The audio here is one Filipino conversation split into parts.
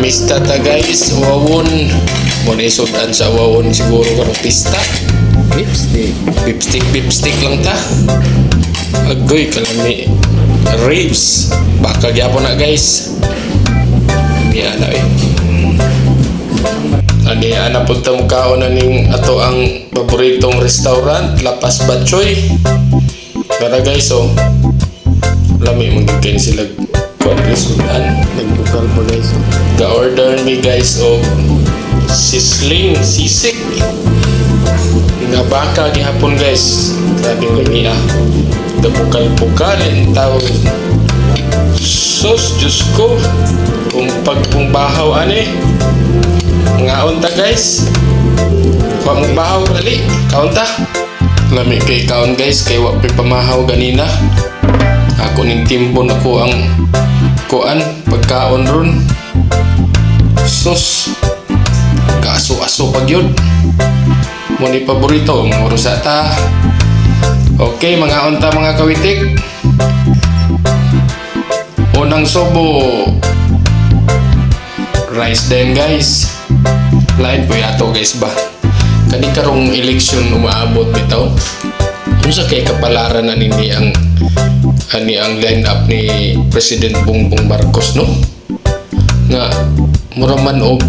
Namista ta guys, wawon. Muna isudan sa wawon siguro karong pista. Lipstick. Lipstick, lipstick lang ta. Agoy, kalami. Ribs. Baka gyapon na guys. Miya na eh. Ani ana punta mo kaon na ning ato ang paboritong restaurant, Lapas Batchoy. Tara guys oh. Lami magiging sila kuan resultan. Nagbukal pa guys. Ga-order mi guys og sisling sisig. Nga baka gihapon guys. Grabe ko niya. Gabukal-bukal ang tawag. Sus, Diyos ko. Kung pagpumbahaw ane. Nga unta guys. Kung mong bahaw dali. Kaunta. Lami kay kaon guys. Kay wapay pamahaw ganina. Ako ning timpon ako ang kuan pagkaon ron. Sus. Kaso-aso pag yun. Muni paborito, mga rosata. Okay, mga unta mga kawitik. Unang sobo. Rice din guys. Lain po yato guys ba? Kani karong eleksyon umaabot bitaw. Kung sa kay kapalaran na nini ang ani ang line up ni President Bongbong Marcos no? Nga mura man og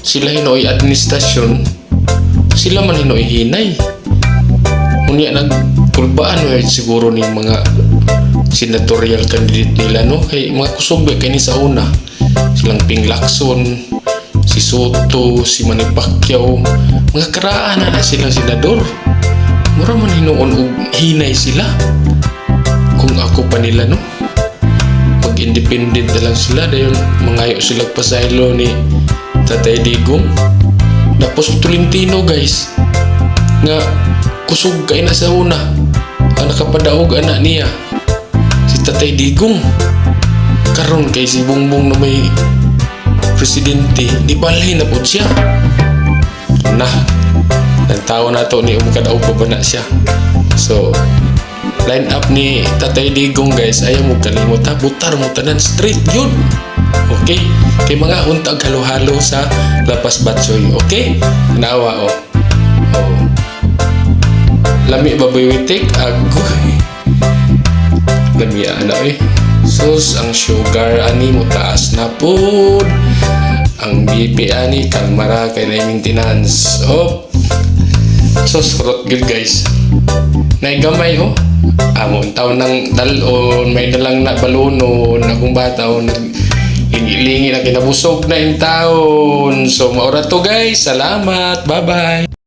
sila hinoy administrasyon sila man hinoy hinay. Unya nagkulbaan wa siguro ning mga senatorial candidate nila no? Kay mga kusog kay sa una silang Ping Lacson si Soto si Manny Pacquiao. Mga karaan na, silang senador. Mura man hinuon hinay sila. Kung ako pa nila no independent na lang sila dahil mangayo sila pasaylo ni Tatay Digong. Tapos Tolentino guys nga kusog kay na sa una ang nakapadaog anak niya si Tatay Digong. Karon kay si Bongbong na may presidente di balay na po siya. Na ang tao na to ni umkadaog pa ba na siya? So line up ni Tatay Digong guys. Ayaw mo kalimot ha? Butar mo tanan straight yun. Okay? Kay mga untag halo-halo sa Lapas Batsoy. Okay? Nawa oh. Oh. Lami baboy witik? Agoy. Lami ana eh. Sus ang sugar ani mo taas na pod ang BP ani kalmara kay na maintenance. Oh. Sus rot good guys. Naigamay ho. Amon taon ng dalon, may dalang na balunon, akong bata o nag lingi na kinabusog na yung taon. So, maura to guys. Salamat. Bye-bye.